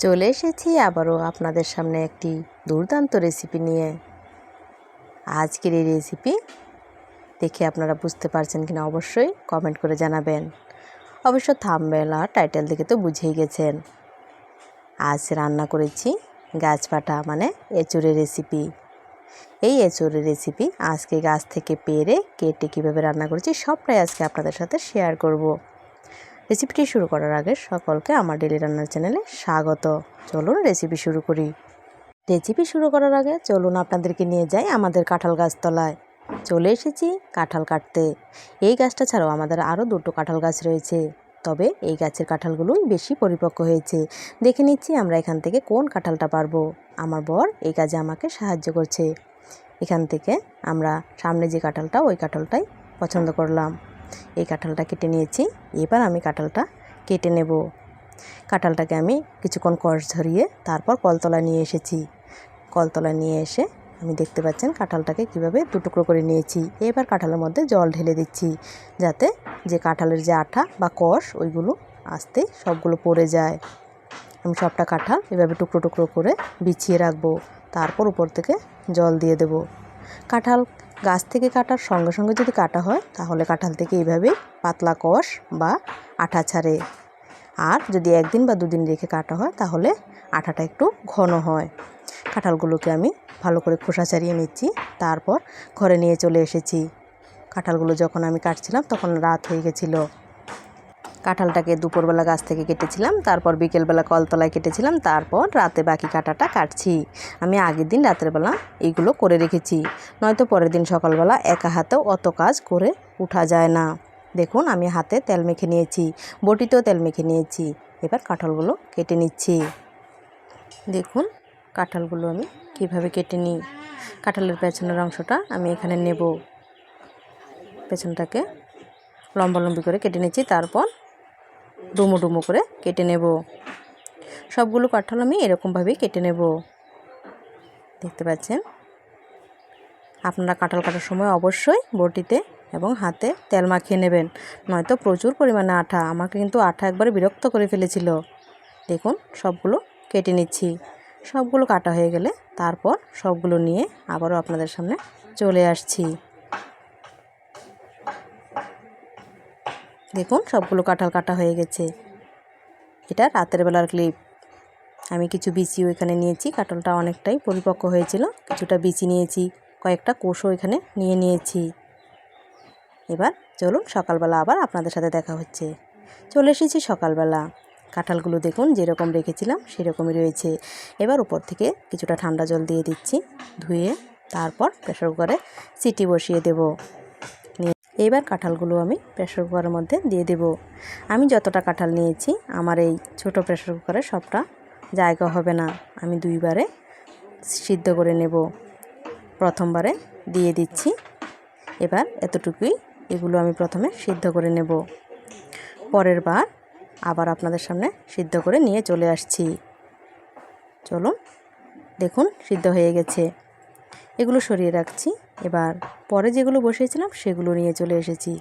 চলে এসেছি আবারও আপনাদের সামনে একটি দুর্দান্ত রেসিপি নিয়ে। আজকের এই রেসিপি দেখে আপনারা বুঝতে পারছেন কিনা অবশ্যই কমেন্ট করে জানাবেন। অবশ্য থামবেল আর টাইটেল দেখে তো বুঝেই গেছেন। আজ রান্না করেছি গাছ পাটা মানে এঁচুড়ের রেসিপি এই এঁচুড়ের রেসিপি আজকে গাছ থেকে পেরে কেটে কীভাবে রান্না করেছি সবটাই আজকে আপনাদের সাথে শেয়ার করব। রেসিপিটি শুরু করার আগে সকলকে আমার ডেলি রান্নার চ্যানেলে স্বাগত। চলুন রেসিপি শুরু করি। রেসিপি শুরু করার আগে চলুন আপনাদেরকে নিয়ে যাই আমাদের কাঁঠাল গাছতলায়। চলে এসেছি কাঁঠাল কাটতে। এই গাছটা ছাড়াও আমাদের আরও দুটো কাঁঠাল গাছ রয়েছে। তবে এই গাছের কাঁঠালগুলোই বেশি পরিপক্ক হয়েছে। দেখে নিচ্ছি আমরা এখান থেকে কোন কাঁঠালটা পারব। আমার বর এই কাজে আমাকে সাহায্য করছে। এখান থেকে আমরা সামনে যে কাঁঠালটা, ওই কাঁঠালটাই পছন্দ করলাম। এই কাঁঠালটা কেটে নিয়েছি। এবার আমি কাঁঠালটা কেটে নেব। কাঁঠালটাকে আমি কিছুক্ষণ কষ ধরিয়ে তারপর কলতলা নিয়ে এসেছি। কলতলা নিয়ে এসে আমি দেখতে পাচ্ছেন কাঁঠালটাকে কীভাবে দুটুকরো করে নিয়েছি। এবার কাঁঠালের মধ্যে জল ঢেলে দিচ্ছি যাতে যে কাঁঠালের যে আঠা বা কষ, ওইগুলো আস্তে সবগুলো পড়ে যায়। আমি সবটা কাঁঠাল এভাবে টুকরো টুকরো করে বিছিয়ে রাখব। তারপর উপর থেকে জল দিয়ে দেব। কাঁঠাল গাছ থেকে কাটার সঙ্গে সঙ্গে যদি কাটা হয়, তাহলে কাঁঠাল থেকে এইভাবেই পাতলা কষ বা আঠা ছাড়ে। আর যদি একদিন বা দুদিন রেখে কাটা হয়, তাহলে আঠাটা একটু ঘন হয়। কাঁঠালগুলোকে আমি ভালো করে খোসা ছাড়িয়ে নিচ্ছি, তারপর ঘরে নিয়ে চলে এসেছি। কাঁঠালগুলো যখন আমি কাটছিলাম, তখন রাত হয়ে গেছিল। কাঁঠালটাকে দুপুরবেলা গাছ থেকে কেটেছিলাম, তারপর বিকেলবেলা কলতলায় কেটেছিলাম, তারপর রাতে বাকি কাঁটাটা কাটছি। আমি আগের দিন রাতের বেলা এইগুলো করে রেখেছি, নয়তো পরের দিন সকালবেলা একা হাতেও অত কাজ করে উঠা যায় না। দেখুন, আমি হাতে তেল মেখে নিয়েছি, বটিতেও তেল মেখে নিয়েছি, এবার কাঁঠালগুলো কেটে নিচ্ছি। দেখুন, কাঁঠালগুলো আমি কীভাবে কেটে নিই। কাঁঠালের পেছনের অংশটা আমি এখানে নেব। পেছনটাকে লম্বালম্বি করে কেটে নিচ্ছি, তারপর ডুমো ডুমো করে কেটে নেব। সবগুলো কাঁঠাল আমি এরকমভাবেই কেটে নেব। দেখতে পাচ্ছেন? আপনারা কাঁঠাল কাটার সময় অবশ্যই বটিতে এবং হাতে তেল মাখিয়ে নেবেন। নয়তো প্রচুর পরিমাণে আঠা। আমাকে কিন্তু আঠা একবারে বিরক্ত করে ফেলেছিল। দেখুন, সবগুলো কেটে নিচ্ছি। সবগুলো কাটা হয়ে গেলে তারপর সবগুলো নিয়ে আবারও আপনাদের সামনে চলে আসছি। দেখুন, সবগুলো কাঁঠাল কাটা হয়ে গেছে। এটা রাতের বেলার ক্লিপ। আমি কিছু বিচিও এখানে নিয়েছি। কাঁঠালটা অনেকটাই পরিপক্ক হয়েছিল। কিছুটা বিচি নিয়েছি। কয়েকটা কোষও এখানে নিয়ে নিয়েছি। এবার চলুন, সকালবেলা আবার আপনাদের সাথে দেখা হচ্ছে। চলে এসেছি সকালবেলা। কাঁঠালগুলো দেখুন, যেরকম রেখেছিলাম, সেরকমই রয়েছে। এবার উপর থেকে কিছুটা ঠান্ডা জল দিয়ে দিচ্ছি। ধুয়ে তারপর প্রেশার কুকারে সিটি বসিয়ে দেব। এবার কাঁঠালগুলো আমি প্রেশার কুকারের মধ্যে দিয়ে দেব। আমি যতটা কাঁঠাল নিয়েছি, আমার এই ছোট প্রেশার কুকারে সবটা জায়গা হবে না। আমি দুইবারে সিদ্ধ করে নেব। প্রথমবারে দিয়ে দিচ্ছি। এবার এতটুকুই এগুলো আমি প্রথমে সিদ্ধ করে নেব। পরের বার আবার আপনাদের সামনে সিদ্ধ করে নিয়ে চলে আসছি। চলুন, দেখুন সিদ্ধ হয়ে গেছে। এগুলো সরিয়ে রাখছি। এবার পরে যেগুলো বসিয়েছিলাম সেগুলো নিয়ে চলে এসেছি।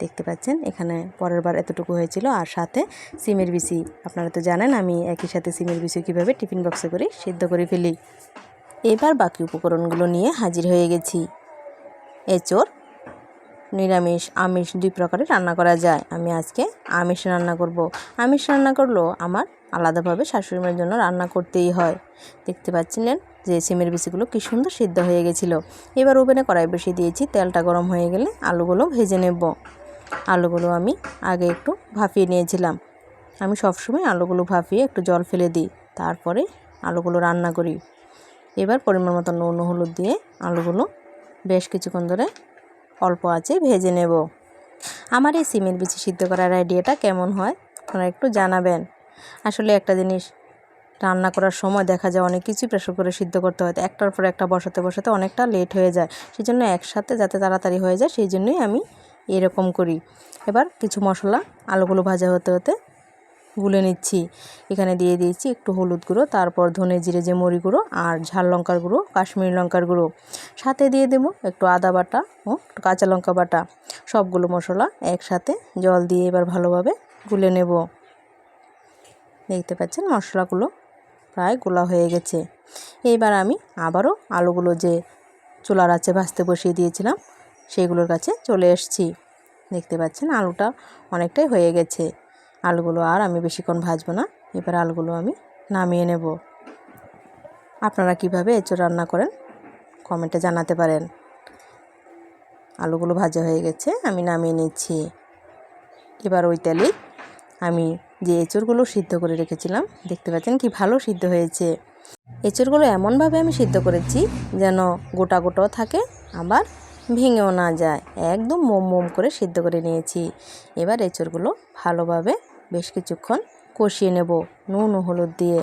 দেখতে পাচ্ছেন, এখানে পরের বার এতটুকু হয়েছিল। আর সাথে সিমের বিসি। আপনারা তো জানেন, আমি একই সাথে সিমের বিসি কীভাবে টিফিন বক্সে করে সিদ্ধ করে ফেলি। এবার বাকি উপকরণগুলো নিয়ে হাজির হয়ে গেছি। এচোর নিরামিষ, আমিষ দুই প্রকারে রান্না করা যায়। আমি আজকে আমিষ রান্না করব। আমিষ রান্না করলেও আমার আলাদাভাবে শাশুড়ি মায়ের জন্য রান্না করতেই হয়। দেখতে পাচ্ছিলেন যে সিমের বিচিগুলো কী সুন্দর সিদ্ধ হয়ে গেছিল। এবার ওভেনে কড়াই বসিয়ে দিয়েছি, তেলটা গরম হয়ে গেলে আলুগুলো ভেজে নেব। আলুগুলো আমি আগে একটু ভাপিয়ে নিয়েছিলাম। আমি সবসময় আলুগুলো ভাপিয়ে একটু জল ফেলে দিই, তারপরে আলুগুলো রান্না করি। এবার পরিমাণ মতো নুন হলুদ দিয়ে আলুগুলো বেশ কিছুক্ষণ ধরে অল্প আছে ভেজে নেব। আমার এই সিমের বিচি সিদ্ধ করার আইডিয়াটা কেমন হয়, আপনারা একটু জানাবেন। আসলে একটা জিনিস রান্না করার সময় দেখা যায় অনেক কিছুই প্রেশার করে সিদ্ধ করতে হয়। একটার পর একটা বসাতে বসাতে অনেকটা লেট হয়ে যায়। সেই জন্য একসাথে যাতে তাড়াতাড়ি হয়ে যায়, সেই জন্যই আমি এরকম করি। এবার কিছু মশলা, আলুগুলো ভাজা হতে হতে গুলে নিচ্ছি। এখানে দিয়ে দিয়েছি একটু হলুদ গুঁড়ো, তারপর ধনে জিরে যে মরি গুঁড়ো আর ঝাল লঙ্কার গুঁড়ো, কাশ্মীরি লঙ্কার গুঁড়ো। সাথে দিয়ে দেবো একটু আদা বাটা ও কাঁচা লঙ্কা বাটা। সবগুলো মশলা একসাথে জল দিয়ে এবার ভালোভাবে গুলে নেব। দেখতে পাচ্ছেন মশলাগুলো প্রায় গোলা হয়ে গেছে। এইবার আমি আবারও আলুগুলো যে চুলার আছে ভাজতে বসিয়ে দিয়েছিলাম সেইগুলোর কাছে চলে এসেছি। দেখতে পাচ্ছেন আলুটা অনেকটাই হয়ে গেছে। আলুগুলো আর আমি বেশিক্ষণ ভাজবো না, এবার আলুগুলো আমি নামিয়ে নেব। আপনারা কীভাবে এঁচড় রান্না করেন কমেন্টে জানাতে পারেন। আলুগুলো ভাজা হয়ে গেছে, আমি নামিয়ে নিচ্ছি। এবার ওই তেলে আমি যে এঁচড়গুলো সিদ্ধ করে রেখেছিলাম, দেখতে পাচ্ছেন কি ভালো সিদ্ধ হয়েছে। এঁচড়গুলো এমনভাবে আমি সিদ্ধ করেছি যেন গোটা গোটাও থাকে, আবার ভেঙেও না যায়। একদম মোম মোম করে সিদ্ধ করে নিয়েছি। এবার এঁচড়গুলো ভালোভাবে বেশ কিছুক্ষণ কষিয়ে নেব নুন ও হলুদ দিয়ে।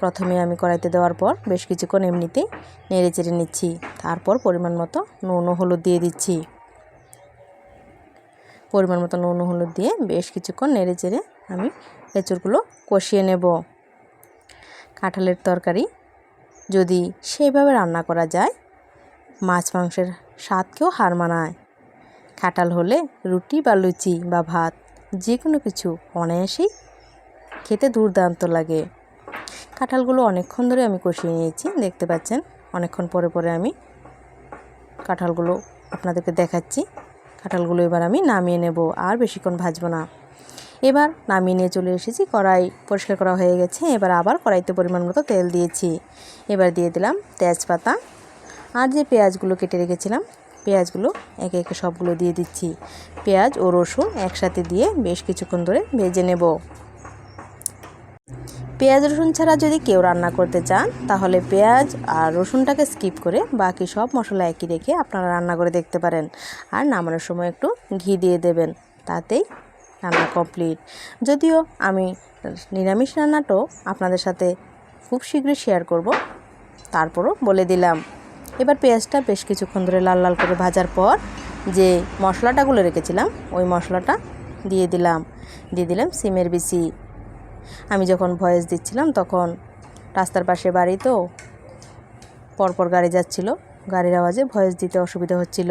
প্রথমে আমি কড়াইতে দেওয়ার পর বেশ কিছুক্ষণ এমনিতেই নেড়ে চেড়ে নিচ্ছি। তারপর পরিমাণ মতো নুন ও হলুদ দিয়ে দিচ্ছি। পরিমাণ মতো নুন হলুদ দিয়ে বেশ কিছুক্ষণ নেড়ে চেড়ে আমি এঁচড়গুলো কষিয়ে নেব। কাঁঠালের তরকারি যদি সেইভাবে রান্না করা যায়, মাছ মাংসের স্বাদকেও হার মানায়। কাঁঠাল হলে রুটি বা লুচি বা ভাত যে কোনো কিছু অনায়াসেই খেতে দুর্দান্ত লাগে। কাঁঠালগুলো অনেকক্ষণ ধরে আমি কষিয়ে নিয়েছি, দেখতে পাচ্ছেন? অনেকক্ষণ পরে পরে আমি কাঁঠালগুলো আপনাদেরকে দেখাচ্ছি। কাঁঠালগুলো এবার আমি নামিয়ে নেব, আর বেশিক্ষণ ভাজবো না। এবার নামিয়ে নিয়ে চলে এসেছি, কড়াই পরিষ্কার করা হয়ে গেছে, এবার আবার কড়াইতে পরিমাণ মতো তেল দিয়েছি। এবার দিয়ে দিলাম তেজপাতা, আর যে পেঁয়াজগুলো কেটে রেখেছিলাম, পেঁয়াজগুলো একে একে সবগুলো দিয়ে দিচ্ছি। পেঁয়াজ ও রসুন একসাথে দিয়ে বেশ কিছুক্ষণ ধরে ভেজে নেব। পেঁয়াজ, রসুন ছাড়া যদি কেউ রান্না করতে চান, তাহলে পেঁয়াজ আর রসুনটাকে স্কিপ করে বাকি সব মশলা একই রেখে আপনারা রান্না করে দেখতে পারেন। আর নামানোর সময় একটু ঘি দিয়ে দেবেন, তাতেই রান্না কমপ্লিট। যদিও আমি নিরামিষ রান্নাটাও আপনাদের সাথে খুব শীঘ্রই শেয়ার করব, তারপরও বলে দিলাম। এবার পেঁয়াজটা বেশ কিছুক্ষণ ধরে লাল লাল করে ভাজার পর যে মশলাটাগুলো রেখেছিলাম, ওই মশলাটা দিয়ে দিলাম। দিয়ে দিলাম সিমের বিচি। আমি যখন ভয়েস দিচ্ছিলাম, তখন রাস্তার পাশে বাড়ি তো, পরপর গাড়ি যাচ্ছিল। গাড়ির আওয়াজে ভয়েস দিতে অসুবিধা হচ্ছিল।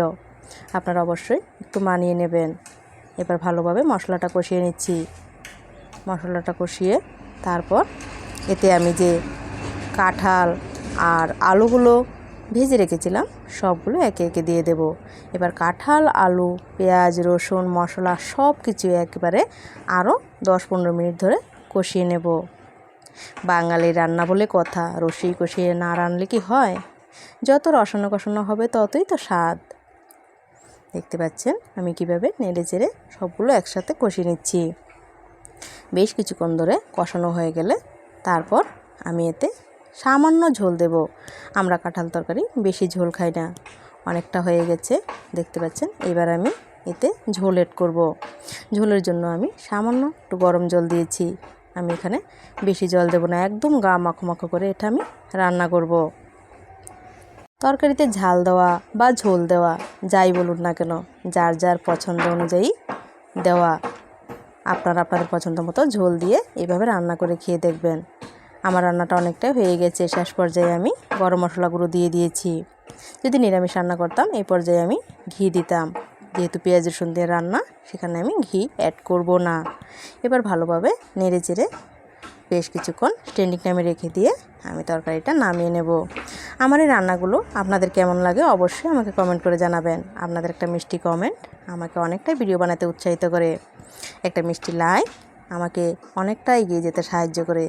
আপনারা অবশ্যই একটু মানিয়ে নেবেন। এবার ভালোভাবে মশলাটা কষিয়ে নিচ্ছি। মশলাটা কষিয়ে তারপর এতে আমি যে কাঁঠাল আর আলুগুলো ভেজে রেখেছিলাম, সবগুলো একে একে দিয়ে দেব। এবার কাঁঠাল, আলু, পেঁয়াজ, রসুন, মশলা সব কিছু একেবারে আরও দশ পনেরো মিনিট ধরে কষিয়ে নেব। বাঙালির রান্না বলে কথা রসি কষিয়ে না রানলে কি হয়? যত রসানো কষানো হবে ততই তো স্বাদ। দেখতে পাচ্ছেন, আমি কীভাবে নেড়ে চেড়ে সবগুলো একসাথে কষিয়ে নিচ্ছি। বেশ কিছুক্ষণ ধরে কষানো হয়ে গেলে তারপর আমি এতে সামান্য ঝোল দেব। আমরা কাঁঠাল তরকারি বেশি ঝোল খাই না, অনেকটা হয়ে গেছে। দেখতে পাচ্ছেন, এবার আমি এতে ঝোল এড করব। ঝোলের জন্য আমি সামান্য একটু গরম জল দিয়েছি। আমি এখানে বেশি জল দেবো না। একদম গা মাখো মাখো করে এটা আমি রান্না করব। তরকারিতে ঝাল দেওয়া বা ঝোল দেওয়া, যাই বলুন না কেন, যার যার পছন্দ অনুযায়ী দেওয়া। আপনারা আপনাদের পছন্দ মতো ঝোল দিয়ে এইভাবে রান্না করে খেয়ে দেখবেন। আমার রান্নাটা অনেকটাই হয়ে গেছে। শেষ পর্যায়ে আমি গরম মশলাগুলো দিয়ে দিয়েছি। যদি নিরামিষ রান্না করতাম, এই পর্যায়ে আমি ঘি দিতাম। যেহেতু পেঁয়াজ রসুন দিয়ে রান্না, সেখানে আমি ঘি অ্যাড করব না। এবার ভালোভাবে নেড়ে চেড়ে বেশ কিছুক্ষণ স্ট্যান্ডিং টাইমে রেখে দিয়ে আমি তরকারিটা নামিয়ে নেব। আমার এই রান্নাগুলো আপনাদের কেমন লাগে অবশ্যই আমাকে কমেন্ট করে জানাবেন। আপনাদের একটা মিষ্টি কমেন্ট আমাকে অনেকটাই ভিডিও বানাতে উৎসাহিত করে। একটা মিষ্টি লাইক আমাকে অনেকটা এগিয়ে যেতে সাহায্য করে।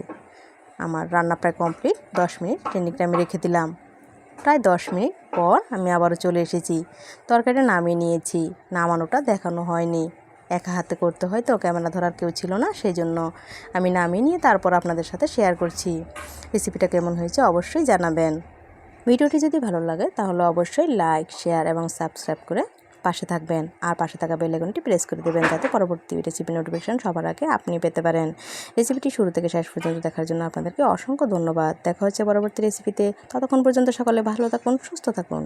আমার রান্না প্রায় কমপ্লিট দশ মিনিট স্ট্যান্ডিং টাইমে রেখে দিলাম। প্রায় দশ মিনিট পর আমি আবারও চলে এসেছি। তরকারিটা নামিয়ে নিয়েছি। নামানোটা দেখানো হয়নি। একা হাতে করতে হয় তো, ক্যামেরা ধরার কেউ ছিল না সেই জন্য আমি নামিয়ে নিয়ে তারপর আপনাদের সাথে শেয়ার করছি। রেসিপিটা কেমন হয়েছে অবশ্যই জানাবেন। ভিডিওটি যদি ভালো লাগে তাহলে অবশ্যই লাইক শেয়ার এবং সাবস্ক্রাইব করে পাশে থাকবেন আর পাশে থাকা বেলেগনটি প্রেস করে দেবেন যাতে পরবর্তী রেসিপি নোটিফিকেশান সবার আগে আপনি পেতে পারেন। রেসিপিটি শুরু থেকে শেষ পর্যন্ত দেখার জন্য আপনাদেরকে অসংখ্য ধন্যবাদ। দেখা হচ্ছে পরবর্তী রেসিপিতে ততক্ষণ পর্যন্ত সকলে ভালো থাকুন, সুস্থ থাকুন।